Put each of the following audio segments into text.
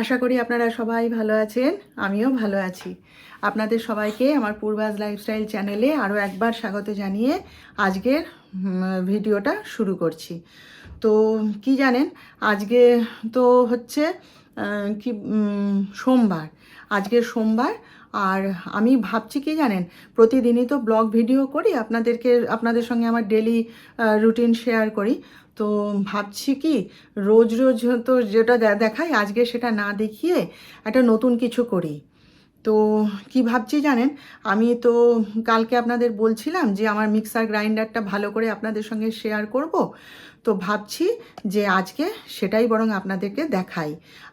আশা করি আপনারা সবাই ভালো আছেন, আমিও ভালো আছি। আপনাদের সবাইকে আমার পূর্বাজ লাইফস্টাইল চ্যানেলে আরও একবার স্বাগত জানিয়ে আজকের ভিডিওটা শুরু করছি। তো কি জানেন, আজকে তো হচ্ছে কি সোমবার। আজকে সোমবার, আর আমি ভাবছি কি জানেন, প্রতিদিনই তো ব্লগ ভিডিও করি, আপনাদেরকে, আপনাদের সঙ্গে আমার ডেলি রুটিন শেয়ার করি। তো ভাবছি কি, রোজ রোজ তো যেটা দেখাই, আজকে সেটা না দেখিয়ে একটা নতুন কিছু করি। তো কি ভাবছি জানেন, আমি তো কালকে আপনাদের বলছিলাম যে আমার মিক্সার গ্রাইন্ডারটা ভালো করে আপনাদের সঙ্গে শেয়ার করব। তো ভাবছি যে আজকে সেটাই বরং আপনাদেরকে দেখাই।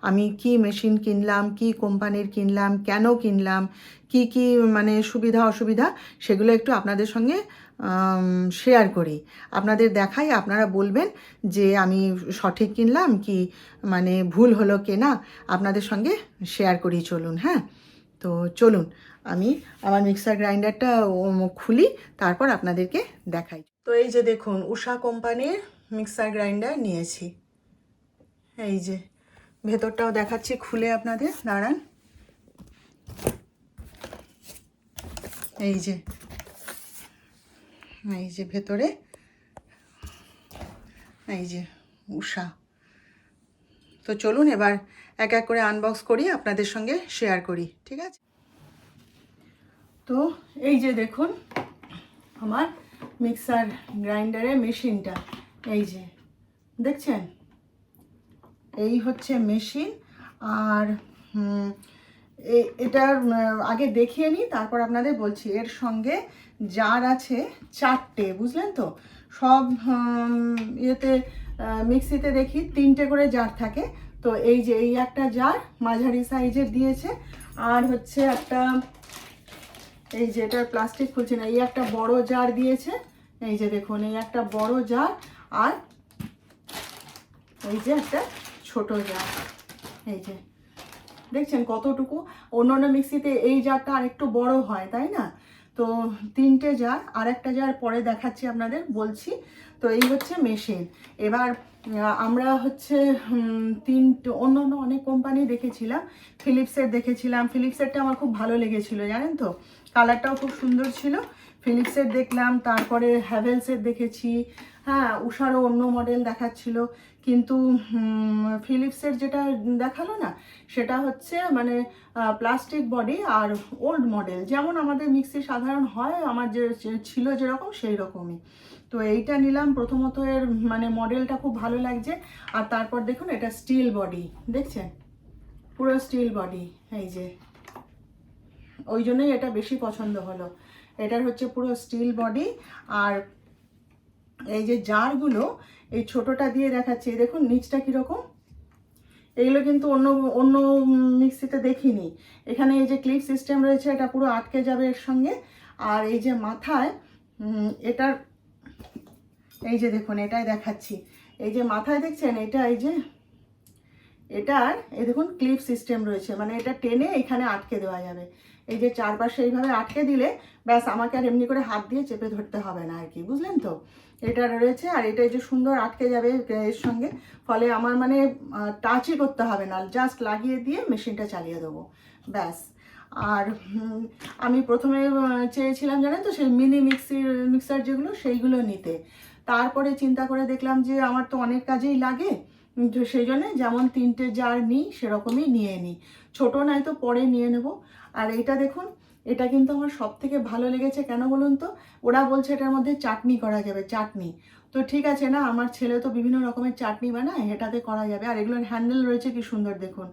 আমি কি মেশিন কিনলাম, কি কোম্পানির কিনলাম, কেন কিনলাম, কি কি মানে সুবিধা অসুবিধা, সেগুলো একটু আপনাদের সঙ্গে শেয়ার করি। আপনাদের দেখাই, আপনারা বলবেন যে আমি সঠিক কিনলাম কি মানে ভুল হলো কেনা, আপনাদের সঙ্গে শেয়ার করি চলুন হ্যাঁ? তো চলুন, আমি আমার মিক্সার গ্রাইন্ডারটা খুলি, তারপর আপনাদেরকে দেখাই। তো এই যে দেখুন, উষা কোম্পানির মিক্সার গ্রাইন্ডার নিয়েছি। এই যে, ভেতরটাও দেখাচ্ছি, খুলে আপনাদের, দাঁড়ান। এই যে এই যে ভেতরে, এই যে উষা তো চলুন এবার এক এক করে আনবক্স করি, আপনাদের সঙ্গে শেয়ার করি, ঠিক আছে? তো এই যে দেখুন, আমার মিক্সার গ্রাইন্ডারের মেশিনটা, এই যে, দেখছেন? এই হচ্ছে মেশিন, আর এটার, আগে দেখিয়ে নিই, তারপর আপনাদের বলছি। এর সঙ্গে জার আছে চারটে, বুঝলেন তো? সব ইয়েতে মিক্সিতে দেখি তিনটে করে জার থাকে। তো এই যে, এই একটা জার মাঝারি সাইজের দিয়েছে। আর হচ্ছে একটা, এই যে এটা প্লাস্টিক খুলছে না, এই একটা বড় জার দিয়েছে। এই যে দেখুন, এই একটা বড় জার আর এই যে একটা ছোট জার এই যে, দেখছেন কতটুকু? অন্য অন্য মিক্সিতে এই জারটা আর একটু বড় হয়, তাই না? তো তিনটে জার আর একটা জার পরে দেখাচ্ছি আপনাদের, বলছি। তো এই হচ্ছে মেশিন এবার আমরা হচ্ছে তিন অন্য অন্য অনেক কোম্পানি দেখেছিলাম। ফিলিপসের দেখেছিলাম। ফিলিপসেরটা আমার খুব ভালো লেগেছিল, জানেন তো? কালারটাও খুব সুন্দর ছিল। ফিলিপসের দেখলাম, তারপরে হ্যাভেলসের দেখেছি। হ্যাঁ উষারও অন্য মডেল দেখাচ্ছিল। কিন্তু ফিলিপসের যেটা দেখাল না, সেটা হচ্ছে মানে প্লাস্টিক বডি আর ওল্ড মডেল যেমন আমাদের মিক্সি সাধারণ হয়, আমার যে ছিল যেরকম, সেই রকমই। তো এইটা নিলাম, প্রথমত এর মানে মডেলটা খুব ভালো লাগছে। আর তারপর দেখুন, এটা স্টিল বডি দেখছেন? পুরো স্টিল বডি এই যে। ওই জন্যই এটা বেশি পছন্দ হলো। এটার হচ্ছে পুরো স্টিল বডি আর এই যে জারগুলো এই ছোটটা দিয়ে দেখাচ্ছি। এই দেখুন, নিচটা কীরকম? এগুলো কিন্তু অন্য অন্য মিক্সিতে দেখিনি। এখানে এই যে ক্লিপ সিস্টেম রয়েছে, এটা পুরো আটকে যাবে এর সঙ্গে। আর এই যে মাথায় এটার, এই যে দেখুন, এটাই দেখাচ্ছি। এই যে মাথায় দেখছেন, এটা এই যে এটার, এই দেখুন ক্লিপ সিস্টেম রয়েছে। মানে এটা টেনে এখানে আটকে দেওয়া যাবে। এই যে চারপাশে এইভাবে আটকে দিলে, ব্যাস, আমাকে আর এমনি করে হাত দিয়ে চেপে ধরতে হবে না আর কি। বুঝলেন তো? এটা রয়েছে, আর এটা এই যে সুন্দর আটকে যাবে এর সঙ্গে। ফলে আমার মানে টাচই করতে হবে না। জাস্ট লাগিয়ে দিয়ে মেশিনটা চালিয়ে দেবো। ব্যাস। আর আমি প্রথমে চেয়েছিলাম জানেন তো, সেই মিনি মিক্সির মিক্সার যেগুলো, সেইগুলো নিতে। তারপরে চিন্তা করে দেখলাম যে, আমার তো অনেক কাজেই লাগে। সেই জন্যে যেমন তিনটে জার নিই, সেরকমই নিয়ে নিই। ছোটো নাই তো পরে নিয়ে নেব। আর এটা দেখুন, এটা কিন্তু আমার সব থেকে ভালো লেগেছে কেন বলুন তো? ওরা বলছে এটার মধ্যে চাটনি করা যাবে, চাটনি। তো ঠিক আছে না, আমার ছেলে তো বিভিন্ন রকমের চাটনি বানায়, এটাতে করা যাবে। আর এগুলোর হ্যান্ডেল রয়েছে কি সুন্দর দেখুন।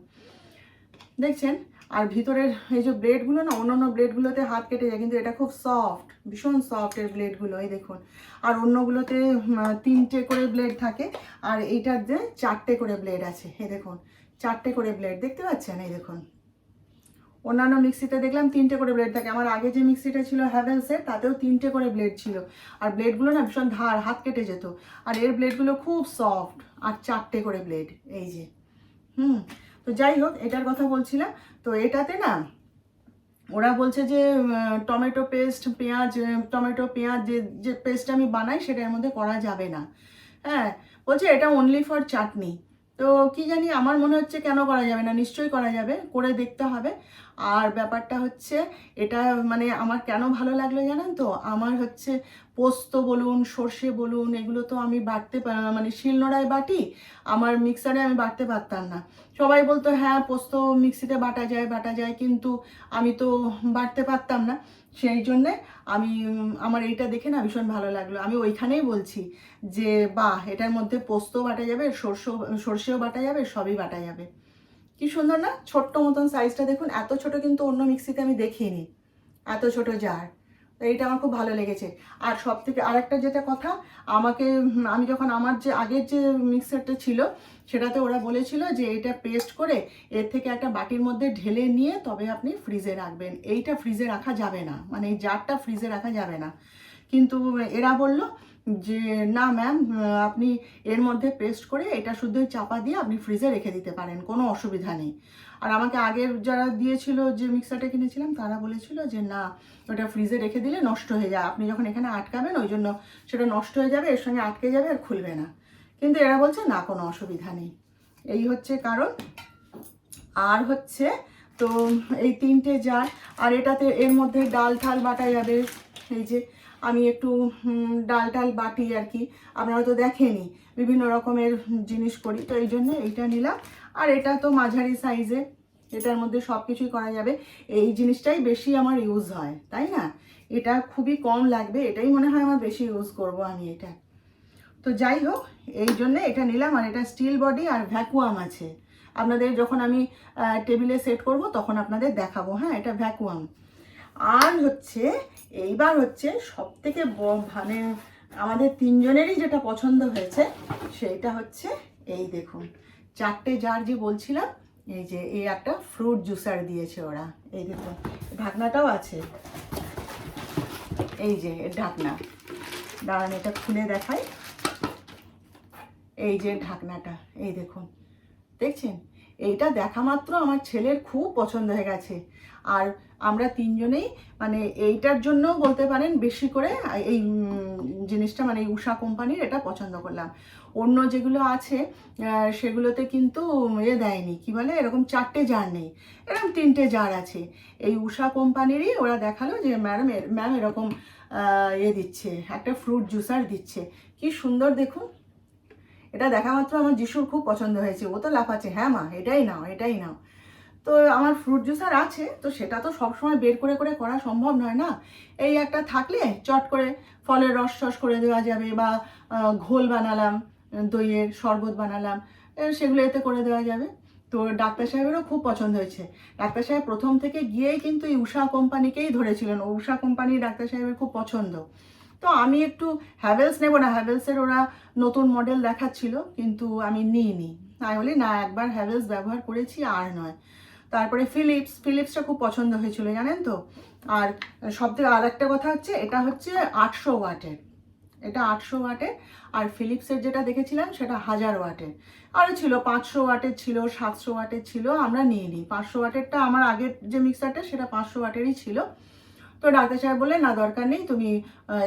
দেখছেন? আর ভিতরের এই যে ব্লেডগুলো না অন্য অন্য ব্লেডগুলোতে হাত কেটে যায়, কিন্তু এটা খুব সফট ভীষণ সফট এর ব্লেডগুলো এই দেখুন। আর অন্যগুলোতে তিনটে করে ব্লেড থাকে, আর এইটার যে চারটে করে ব্লেড আছে, এই দেখুন, চারটে করে ব্লেড দেখতে পাচ্ছেন? এই দেখুন। অন্যান্য মিক্সিতে দেখলাম তিনটে করে ব্লেড থাকে। আমার আগে যে মিক্সিটা ছিল হ্যাভেলসের তাতেও তিনটে করে ব্লেড ছিল। আর ব্লেডগুলো না ভীষণ ধার, হাত কেটে যেত। আর এর ব্লেডগুলো খুব সফট আর চারটে করে ব্লেড এই যে। হুম তো যাই হোক, এটার কথা বলছিলাম। তো এটাতে না, ওরা বলছে যে টমেটো পেস্ট, পেঁয়াজ টমেটো, পেঁয়াজ যে যে পেস্ট আমি বানাই সেটার মধ্যে করা যাবে না। হ্যাঁ বলছে এটা অনলি ফর চাটনি তো কি জানি আমার মনে হচ্ছে কেন করা যাবে না, নিশ্চয়ই করা যাবে, করে দেখতে হবে। আর ব্যাপারটা হচ্ছে, এটা মানে আমার কেন ভালো লাগল জানেন তো? আমার হচ্ছে পোস্ত বলুন, সর্ষে বলুন, এগুলো তো আমি বাটতে মানে শিলনোড়ায় বাটি, আমার মিক্সারে আমি বাটতে পারতাম না। সবাই বলতো হ্যাঁ পোস্ত মিক্সিতে বাটা যায় বাটা যায়। কিন্তু আমি তো বাটতে পারতাম না। সেই জন্যে আমি, আমার এইটা দেখে না ভীষণ ভালো লাগল। আমি ওইখানেই বলছি যে, বাহ, এটার মধ্যে পোস্তও বাটা যাবে সর্ষে সর্ষেও বাটা যাবে, সবই বাটা যাবে। কি সুন্দর না? ছোট্ট মতন সাইজটা দেখুন, এত ছোট কিন্তু অন্য মিক্সিতে আমি দেখিনি। এত ছোট জার তো এইটা আমার খুব ভালো লেগেছে। আর সব থেকে আরেকটা যেটা কথা, আমাকে আমি যখন আমার যে, আগের যে মিক্সারটা ছিল, সেটাতে ওরা বলেছিল যে এটা পেস্ট করে এর থেকে একটা বাটির মধ্যে ঢেলে নিয়ে তবে আপনি ফ্রিজে রাখবেন। এইটা ফ্রিজে রাখা যাবে না। মানে এই জারটা ফ্রিজে রাখা যাবে না। কিন্তু এরা বলল যে, না ম্যাম আপনি এর মধ্যে পেস্ট করে এটা শুধুই চাপা দিয়ে আপনি ফ্রিজে রেখে দিতে পারেন, কোনো অসুবিধা নেই। আর আমাকে আগের যারা দিয়েছিল যে মিক্সারটা কিনেছিলাম, তারা বলেছিল যে, না, ওটা ফ্রিজে রেখে দিলে নষ্ট হয়ে যায়। আপনি যখন এখানে আটকাবেন, ওই জন্য সেটা নষ্ট হয়ে যাবে, এর সঙ্গে আটকে যাবে আর খুলবে না। কিন্তু এরা বলছে, না, কোনো অসুবিধা নেই। এই হচ্ছে কারণ। আর হচ্ছে, তো এই তিনটে জার, আর এটাতে এর মধ্যে ডাল, ঠাল বাটা যাবে। এই যে আমি একটু ডাল টাল বাটি আর কি, আপনারা তো দেখেনি, বিভিন্ন রকমের জিনিস করি, তো এই জন্য এইটা নিলাম। আর এটা তো মাঝারি সাইজে, এটার মধ্যে সব কিছুই করা যাবে। এই জিনিসটাই বেশি আমার ইউজ হয়, তাই না? এটা খুবই কম লাগবে, এটাই মনে হয় আমার বেশি ইউজ করব আমি এটা। তো যাই হোক, এই জন্য এটা নিলাম, আর এটা স্টিল বডি আর ভ্যাকুয়াম আছে। আপনাদের যখন আমি টেবিলে সেট করব, তখন আপনাদের দেখাবো হ্যাঁ এটা ভ্যাকুয়াম আর হচ্ছে এইবার হচ্ছে সব থেকে মানে আমাদের তিনজনেরই যেটা পছন্দ হয়েছে, সেইটা হচ্ছে এই দেখুন, চারটে জার যে বলছিলাম, এই যে এই একটা ফ্রুট জুসার দিয়েছে ওরা। এই দেখুন, ঢাকনাটাও আছে। এই যে ঢাকনা। দাঁড়ান, এটা খুলে দেখাই। এই যে ঢাকনাটা, এই দেখুন, দেখছেন? এইটা দেখা মাত্র আমার ছেলের খুব পছন্দ হয়ে গেছে। আর আমরা তিনজনেই মানে এইটার জন্য বলতে পারেন বেশি করে এই জিনিসটা মানে উষা কোম্পানির এটা পছন্দ করলাম। অন্য যেগুলো আছে সেগুলোতে কিন্তু এ দেয়নি। কি বলে? এরকম চারটে জার নেই। এরকম তিনটে জার আছে। এই উষা কোম্পানিরই ওরা দেখাল যে ম্যাডাম ম্যাম এরকম এ দিচ্ছে, একটা ফ্রুট জুসার দিচ্ছে। কি সুন্দর দেখুন। এটা দেখা মাত্র আমার যিশুর খুব পছন্দ হয়েছে। ও তো লাফাচ্ছে হ্যাঁ মা, এটাই নাও এটাই নাও। তো আমার ফ্রুট জুসার আছে, তো সেটা তো সবসময় বের করে করে করা সম্ভব নয় না? এই একটা থাকলে চট করে ফলের রস টস করে দেওয়া যাবে বা ঘোল বানালাম, দইয়ের শরবত বানালাম সেগুলো এতে করে দেওয়া যাবে। তো ডাক্তার সাহেবেরও খুব পছন্দ হয়েছে। ডাক্তার সাহেব প্রথম থেকে গিয়েই কিন্তু এই উষা কোম্পানিকেই ধরেছিলেন। উষা কোম্পানি ডাক্তার সাহেবের খুব পছন্দ। তো আমি একটু হ্যাভেলস নেব না হ্যাভেলসের ওরা নতুন মডেল দেখাচ্ছিল, কিন্তু আমি নিইনি। আমি বলি, না, একবার হ্যাভেলস ব্যবহার করেছি, আর নয়। তারপরে ফিলিপস ফিলিপসটা খুব পছন্দ হয়েছিল, জানেন তো? আর সব থেকে আর একটা কথা হচ্ছে, এটা হচ্ছে আটশো ওয়াটের। এটা আটশো ওয়াটের, আর ফিলিপসের যেটা দেখেছিলাম, সেটা হাজার ওয়াটের। আরও ছিল, পাঁচশো ওয়াটের ছিল, সাতশো ওয়াটের ছিল, আমরা নিয়ে নিই পাঁচশো ওয়াটেরটা আমার আগের যে মিক্সারটা সেটা পাঁচশো ওয়াটেরই ছিল। তো ডাক্তার সাহেব বললেন, না, দরকার নেই, তুমি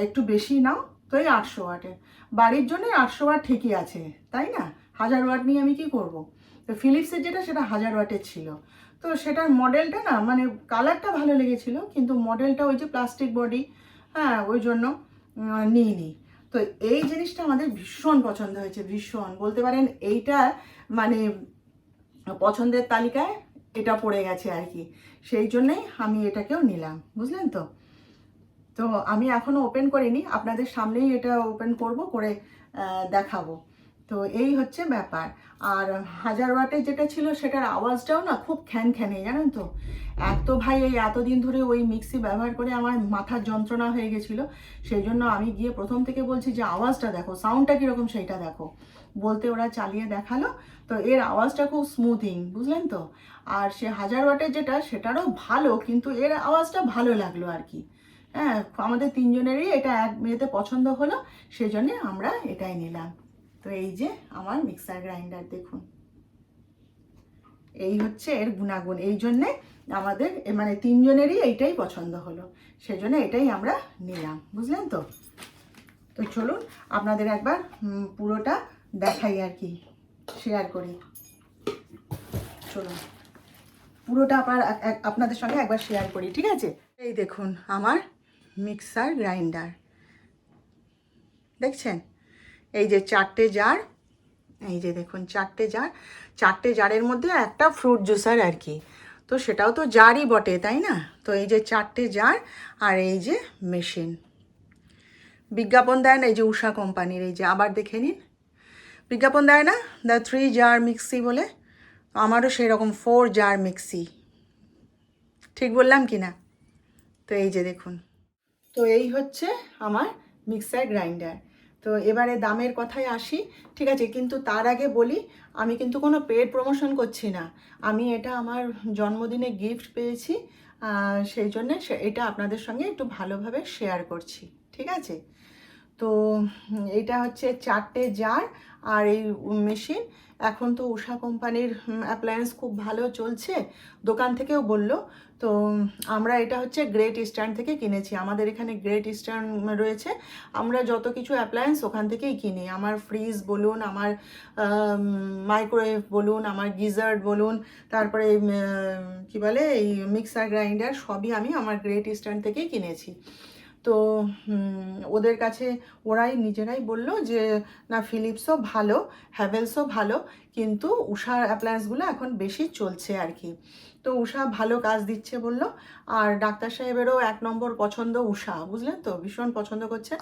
একটু বেশি নাও। তো এই আটশো ওয়াটের। বাড়ির জন্য আটশো ওয়াট ঠিকই আছে, তাই না? হাজার ওয়াট নিয়ে আমি কি করব? তো ফিলিপসের যেটা, সেটা হাজার ওয়াটের ছিল। তো সেটার মডেলটা না মানে কালারটা ভালো লেগেছিল, কিন্তু মডেলটা ওই যে প্লাস্টিক বডি হ্যাঁ ওই জন্য নিই নি তো এই জিনিসটা আমাদের ভীষণ পছন্দ হয়েছে, ভীষণ। বলতে পারেন, এইটা মানে পছন্দের তালিকায় এটা পড়ে গেছে আর কি। সেই জন্যেই আমি এটাকেও নিলাম, বুঝলেন তো? তো আমি এখনও ওপেন করিনি, আপনাদের সামনেই এটা ওপেন করব, করে দেখাবো। তো এই হচ্ছে ব্যাপার। আর হাজার ওয়াটে যেটা ছিল সেটার আওয়াজটাও না খুব খ্যান খ্যানে জানেন তো? এত ভাই এই এতদিন ধরে ওই মিক্সি ব্যবহার করে আমার মাথার যন্ত্রণা হয়ে গেছিল। সেই জন্য আমি গিয়ে প্রথম থেকে বলছি যে, আওয়াজটা দেখো সাউন্ডটা কীরকম সেইটা দেখো। বলতে ওরা চালিয়ে দেখাল। তো এর আওয়াজটা খুব স্মুথিং বুঝলেন তো? আর সে হাজার ওয়াটের যেটা, সেটারও ভালো, কিন্তু এর আওয়াজটা ভালো লাগল আর কি। হ্যাঁ আমাদের তিনজনেরই এটা এক মেয়েতে পছন্দ হলো সেই জন্যে আমরা এটাই নিলাম। তো এই যে আমার মিক্সার গ্রাইন্ডার দেখুন। এই হচ্ছে এর গুণাগুণ। এই জন্যে আমাদের মানে তিনজনেরই এইটাই পছন্দ হলো। সেই জন্য এটাই আমরা নিলাম। বুঝলেন তো? তো চলুন, আপনাদের একবার পুরোটা দেখাই আর কি শেয়ার করি। চলুন। পুরোটা আবার আপনাদের সঙ্গে একবার শেয়ার করি, ঠিক আছে? এই দেখুন, আমার মিক্সার গ্রাইন্ডার দেখছেন? এই যে চারটে জার এই যে দেখুন চারটে জার চারটে জারের মধ্যে একটা ফ্রুট জুসার আর কি। তো সেটাও তো জারই বটে, তাই না? তো এই যে চারটে জার আর এই যে মেশিন বিজ্ঞাপন দেয় না এই যে উষা কোম্পানির, এই যে আবার দেখে নিন। বিজ্ঞাপন দেয় না? দ্য থ্রি জার মিক্সি বলে। আমারও সেই রকম ফোর জার মিক্সি ঠিক বললাম কি না? তো এই যে দেখুন। তো এই হচ্ছে আমার মিক্সার গ্রাইন্ডার তো এবারে দামের কথায় আসি, ঠিক আছে? কিন্তু তার আগে বলি, আমি কিন্তু কোনো পেড প্রমোশন করছি না। আমি এটা আমার জন্মদিনে গিফট পেয়েছি সেই জন্যে এটা আপনাদের সঙ্গে একটু ভালোভাবে শেয়ার করছি, ঠিক আছে? তো এটা হচ্ছে চারটে জার আর এই মেশিন এখন তো উষা কোম্পানির অ্যাপ্লায়েন্স খুব ভালো চলছে। দোকান থেকেও বলল, তো আমরা এটা হচ্ছে গ্রেট ইস্টার্ন থেকে কিনেছি। আমাদের এখানে গ্রেট ইস্টার্ন রয়েছে। আমরা যত কিছু অ্যাপ্লায়েন্স ওখান থেকেই কিনি। আমার ফ্রিজ বলুন, আমার মাইক্রোওয়েভ বলুন, আমার গিজার্ড বলুন, তারপরে কি বলে, এই মিক্সার গ্রাইন্ডার সবই আমি আমার গ্রেট ইস্টার্ন থেকেই কিনেছি। তো ওদের কাছে ওরাই নিজেরাই বলল যে না ফিলিপসও ভালো হ্যাভেলসও ভালো কিন্তু উষার অ্যাপ্লায়েন্সগুলো এখন বেশি চলছে আর কি। তো উষা ভালো কাজ দিচ্ছে বলল। আর ডাক্তার সাহেবেরও এক নম্বর পছন্দ উষা বুঝলেন তো? ভীষণ পছন্দ করছে।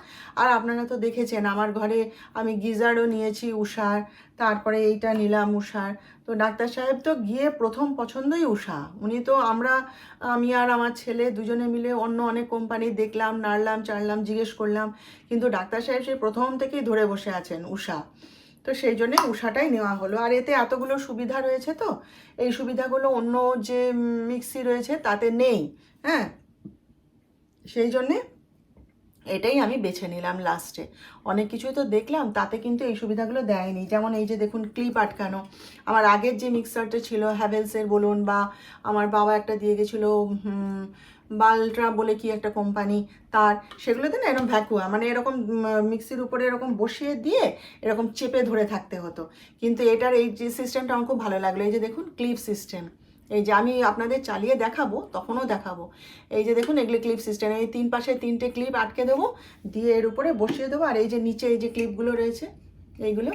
আর আপনারা তো দেখেছেন, আমার ঘরে আমি গিজারও নিয়েছি উষার তারপরে এইটা নিলাম উষার তো ডাক্তার সাহেব তো গিয়ে প্রথম পছন্দই উষা উনি তো আমরা, আমি আর আমার ছেলে দুজনে মিলে অন্য অনেক কোম্পানি দেখলাম, নাড়লাম, চাড়লাম, জিজ্ঞেস করলাম। কিন্তু ডাক্তার সাহেব সেই প্রথম থেকেই ধরে বসে আছেন উষা তো সেই জন্যে উষাটাই নেওয়া হলো। আর এতে এতগুলো সুবিধা রয়েছে তো? এই সুবিধাগুলো অন্য যে মিক্সি রয়েছে তাতে নেই হ্যাঁ? সেই জন্যে এটাই আমি বেছে নিলাম লাস্টে অনেক কিছুই তো দেখলাম, তাতে কিন্তু এই সুবিধাগুলো দেয়নি। যেমন এই যে দেখুন ক্লিপ আটকানো। আমার আগের যে মিক্সারটা ছিল হ্যাভেলসের বলুন বা আমার বাবা একটা দিয়ে গেছিল বালট্রা বলে কি একটা কোম্পানি তার, সেগুলোতে না এরকম ভ্যাকুয়া মানে এরকম মিক্সির উপরে এরকম বসিয়ে দিয়ে এরকম চেপে ধরে থাকতে হতো। কিন্তু এটার এই যে সিস্টেমটা আমার খুব ভালো লাগল, এই যে দেখুন ক্লিপ সিস্টেম এই যে আমি আপনাদের চালিয়ে দেখাবো, তখনও দেখাবো। এই যে দেখুন এগুলো ক্লিপ সিস্টেম এই তিন পাশে তিনটে ক্লিপ আটকে দেবো, দিয়ে এর উপরে বসিয়ে দেবো, আর এই যে নিচে এই যে ক্লিপগুলো রয়েছে, এইগুলো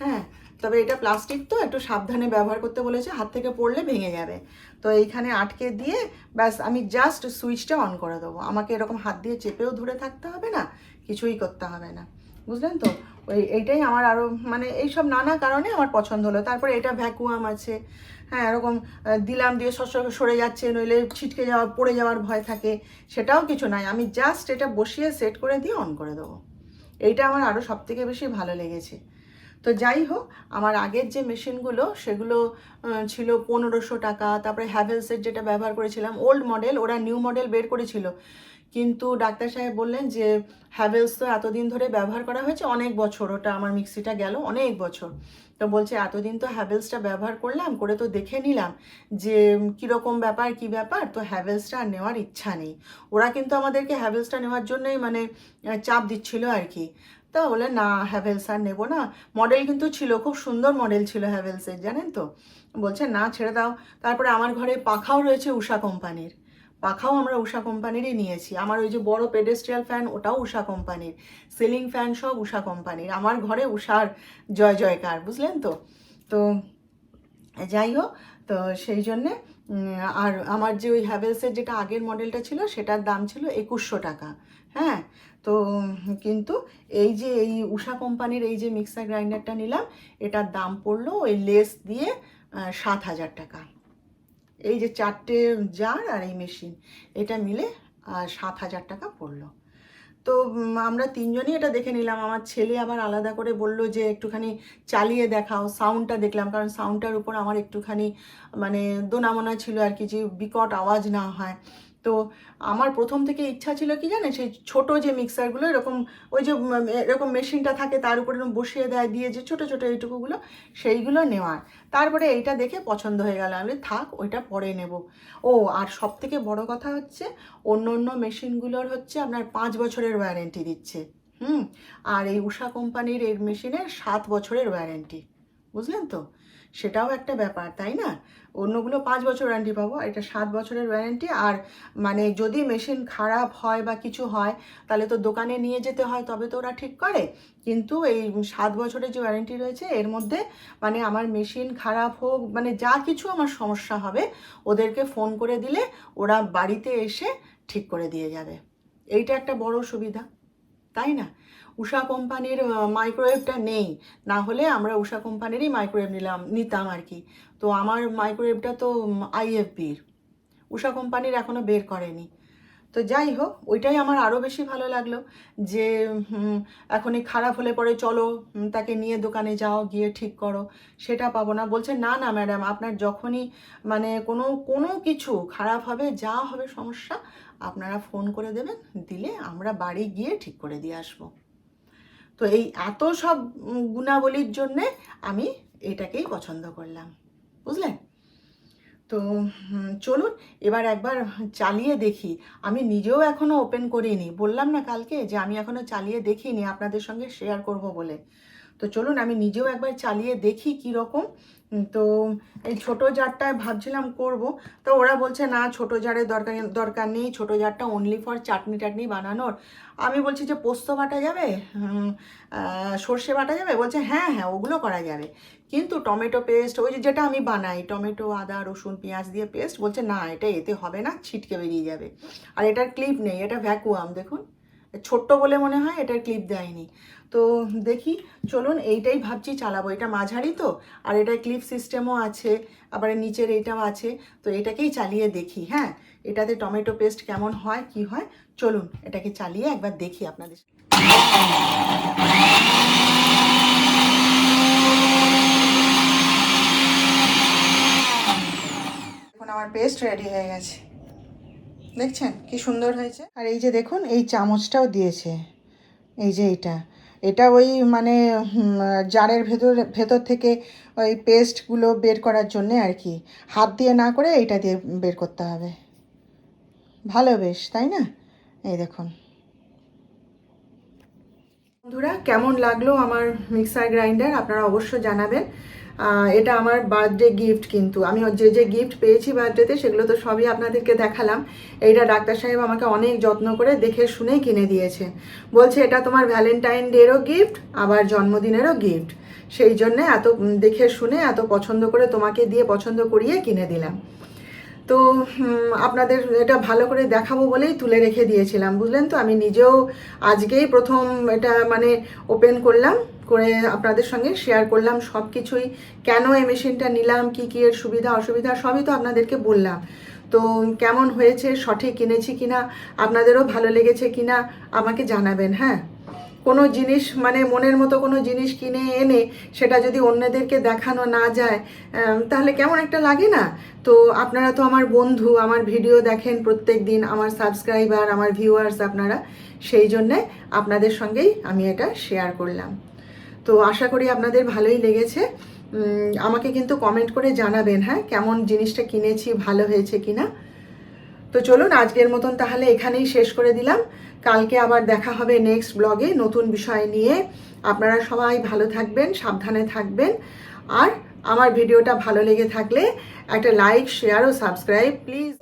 হ্যাঁ। তবে এটা প্লাস্টিক তো, একটু সাবধানে ব্যবহার করতে বলেছে, হাত থেকে পড়লে ভেঙে যাবে। তো এইখানে আটকে দিয়ে ব্যাস আমি জাস্ট সুইচটা অন করে দেবো। আমাকে এরকম হাত দিয়ে চেপেও ধরে থাকতে হবে না, কিছুই করতে হবে না। বুঝলেন তো? ওই এইটাই আমার আরও মানে এইসব নানা কারণে আমার পছন্দ হলো। তারপরে এটা ভ্যাকুয়াম আছে। হ্যাঁ এরকম দিলাম দিয়ে সস সরে যাচ্ছে, নইলে ছিটকে যাওয়া, পড়ে যাওয়ার ভয় থাকে, সেটাও কিছু নাই। আমি জাস্ট এটা বসিয়ে সেট করে দিয়ে অন করে দেবো। এইটা আমার আরও সব থেকে বেশি ভালো লেগেছে। তো যাই হোক, আমার আগের যে মেশিনগুলো, সেগুলো ছিল পনেরোশো টাকা। তারপরে হ্যাভেলসের যেটা ব্যবহার করেছিলাম ওল্ড মডেল ওরা নিউ মডেল বের করেছিল। কিন্তু ডাক্তার সাহেব বললেন যে হ্যাভেলস তো এতদিন ধরে ব্যবহার করা হয়েছে, অনেক বছর। ওটা আমার মিক্সিটা গেল অনেক বছর। তো বলছে, এতদিন তো হ্যাভেলসটা ব্যবহার করলাম, করে তো দেখে নিলাম যে, কীরকম ব্যাপার, কি ব্যাপার? তো হ্যাভেলসটা আর নেওয়ার ইচ্ছা নেই। ওরা কিন্তু আমাদেরকে হ্যাভেলসটা নেওয়ার জন্যই মানে চাপ দিচ্ছিল আর কি। তা বলে, না হ্যাভেলস আর নেব না। মডেল কিন্তু ছিল, খুব সুন্দর মডেল ছিল হ্যাভেলসের জানেন তো? বলছে, না, ছেড়ে দাও। তারপরে আমার ঘরে পাখাও রয়েছে উষা কোম্পানির। পাখাও আমরা উষা কোম্পানিরই নিয়েছি। আমার ওই যে বড় পেডেস্ট্রিয়াল ফ্যান ওটাও উষা কোম্পানির। সিলিং ফ্যান সব উষা কোম্পানির। আমার ঘরে উষার জয় জয়কার, বুঝলেন তো? তো যাই হোক, তো সেই জন্যে আর আমার যে ওই হ্যাভেলসের যেটা আগের মডেলটা ছিল, সেটার দাম ছিল একুশশো টাকা। হ্যাঁ? তো কিন্তু এই যে এই উষা কোম্পানির এই যে মিক্সার গ্রাইন্ডারটা নিলাম, এটার দাম পড়ল ওই লেস দিয়ে সাত হাজার টাকা। এই যে চারটে জার আর এই মেশিন, এটা মিলে সাত হাজার টাকা পড়ল। তো আমরা তিনজনই এটা দেখে নিলাম। আমার ছেলে আবার আলাদা করে বলল যে একটুখানি চালিয়ে দেখাও, সাউন্ডটা দেখলাম, কারণ সাউন্ডটার উপর আমার একটুখানি মানে দোনামোনা ছিল আর কি, যে বিকট আওয়াজ না হয়। তো আমার প্রথম থেকে ইচ্ছা ছিল কি জানে সেই ছোট যে মিক্সারগুলো, এরকম ওই যে এরকম মেশিনটা থাকে, তার উপরে বসিয়ে দেয়, দিয়ে যে ছোট ছোট এইটুকুগুলো, সেইগুলো নেওয়ার। তারপরে এইটা দেখে পছন্দ হয়ে গেল। আমি থাক, ওইটা পরে নেব। ও, আর সব থেকে বড় কথা হচ্ছে, অন্য অন্য মেশিনগুলোর হচ্ছে আপনার পাঁচ বছরের ওয়ারেন্টি দিচ্ছে। হুম? আর এই উষা কোম্পানির এর মেশিনের সাত বছরের ওয়ারেন্টি। বুঝলেন তো? সেটাও একটা ব্যাপার, তাই না? অন্যগুলো পাঁচ বছর ওয়ারেন্টি পাবো এটা সাত বছরের ওয়ারেন্টি আর মানে যদি মেশিন খারাপ হয় বা কিছু হয়, তাহলে তো দোকানে নিয়ে যেতে হয়, তবে তো ওরা ঠিক করে। কিন্তু এই সাত বছরের যে ওয়ারেন্টি রয়েছে, এর মধ্যে মানে আমার মেশিন খারাপ হোক মানে যা কিছু আমার সমস্যা হবে, ওদেরকে ফোন করে দিলে ওরা বাড়িতে এসে ঠিক করে দিয়ে যাবে। এইটা একটা বড় সুবিধা। তাই না? উষা কোম্পানির মাইক্রোওয়েভটা নেই। না হলে আমরা উষা কোম্পানিরই মাইক্রোওয়েভ নিলাম, নিতাম আর কি। তো আমার মাইক্রোওয়েভটা তো আইএফবির উষা কোম্পানির এখনও বের করেনি। তো যাই হোক, ওইটাই আমার আরও বেশি ভালো লাগল যে এখনই খারাপ হলে পরে চলো তাকে নিয়ে দোকানে যাও, গিয়ে ঠিক করো, সেটা পাবো না। বলছে, না না, ম্যাডাম, আপনার যখনই মানে কোনো কোনো কিছু খারাপ হবে, যা হবে সমস্যা আপনারা ফোন করে দেবেন, দিলে আমরা বাড়ি গিয়ে ঠিক করে দিয়ে আসব। তো এই এত সব গুণাবলীর জন্যে আমি এটাকেই পছন্দ করলাম, বুঝলেন? তো চলুন এবার একবার চালিয়ে দেখি। আমি নিজেও এখনও ওপেন করিনি। বললাম না কালকে যে আমি এখনও চালিয়ে দেখিনি, আপনাদের সঙ্গে শেয়ার করব বলে। তো চলুন আমি নিজেও একবার চালিয়ে দেখি কি রকম। তো এই ছোট জারটায় ভাবছিলাম করব। তো ওরা বলছে, না, ছোট জারের দরকার দরকার নেই। ছোট জারটা অনলি ফর চাটনি টাটনি বানানোর। আমি বলছি যে, পোস্ত বাটা যাবে? সর্ষে বাটা যাবে? বলছে হ্যাঁ হ্যাঁ ওগুলো করা যাবে। কিন্তু টমেটো পেস্ট ওই যেটা আমি বানাই, টমেটো, আদা, রসুন, পেঁয়াজ দিয়ে পেস্ট বলছে, না, এটা এতে হবে না, ছিটকে বেরিয়ে যাবে। আর এটার ক্লিপ নেই, এটা ভ্যাকুয়াম দেখুন। ছোট্ট বলে মনে হয়, এটার ক্লিপ দেয়নি। তো দেখি, চলুন এইটাই ভাবছি চালাবো। এটা মাঝারি তো, আর এটা ক্লিপ সিস্টেমও আছে, আবার নিচের এইটাও আছে। তো এটাকেই চালিয়ে দেখি হ্যাঁ? এটাতে টমেটো পেস্ট কেমন হয়, কি হয়? চলুন, এটাকে চালিয়ে একবার দেখি আপনাদের। এখন আমার পেস্ট রেডি হয়ে গেছে। দেখছেন কি সুন্দর হয়েছে? আর এই যে দেখুন, এই চামচটাও দিয়েছে। এই যে এটা। এটা ওই মানে জারের ভেতর ভেতর থেকে ওই পেস্টগুলো বের করার জন্যে আর কি। হাত দিয়ে না করে এইটা দিয়ে বের করতে হবে। ভালো বেশ, তাই না? এই দেখুন। বন্ধুরা, কেমন লাগল আমার মিক্সার গ্রাইন্ডার? আপনারা অবশ্য জানাবেন। এটা আমার বার্থডে গিফট কিন্তু। আমি যে যে গিফট পেয়েছি বার্থডেতে সেগুলো তো সবই আপনাদেরকে দেখালাম। এইটা ডাক্তার সাহেব আমাকে অনেক যত্ন করে দেখে শুনে কিনে দিয়েছে। বলছে, এটা তোমার ভ্যালেন্টাইন ডেরও গিফট আবার জন্মদিনেরও গিফট সেই জন্যে এত দেখে শুনে, এত পছন্দ করে তোমাকে দিয়ে পছন্দ করিয়ে কিনে দিলাম। তো আপনাদের এটা ভালো করে দেখাবো বলেই তুলে রেখে দিয়েছিলাম, বুঝলেন তো? আমি নিজেও আজকেই প্রথম এটা মানে ওপেন করলাম। করে আপনাদের সঙ্গে শেয়ার করলাম সব কিছুই কেন এই মেশিনটা নিলাম, কি কি এর সুবিধা, অসুবিধা, সবই তো আপনাদেরকে বললাম। তো কেমন হয়েছে, সঠিক কিনেছি কিনা, আপনাদেরও ভালো লেগেছে কিনা, আমাকে জানাবেন হ্যাঁ? কোনো জিনিস মানে মনের মতো কোনো জিনিস কিনে এনে সেটা যদি অন্যদেরকে দেখানো না যায় তাহলে কেমন একটা লাগে না? তো আপনারা তো আমার বন্ধু, আমার ভিডিও দেখেন প্রত্যেক দিন, আমার সাবস্ক্রাইবার আমার ভিউয়ার্স আপনারা, সেই জন্যে আপনাদের সঙ্গেই আমি এটা শেয়ার করলাম। তো আশা করি আপনাদের ভালোই লেগেছে। আমাকে কিন্তু কমেন্ট করে জানাবেন হ্যাঁ কেমন জিনিসটা কিনেছি, ভালো হয়েছে কিনা। তো চলুন, আজকের মতন তাহলে এখানেই শেষ করে দিলাম। কালকে আবার দেখা হবে নেক্সট ব্লগে নতুন বিষয় নিয়ে। আপনারা সবাই ভালো থাকবেন, সাবধানে থাকবেন। আর আমার ভিডিওটা ভালো লেগে থাকলে একটা লাইক শেয়ার ও সাবস্ক্রাইব প্লিজ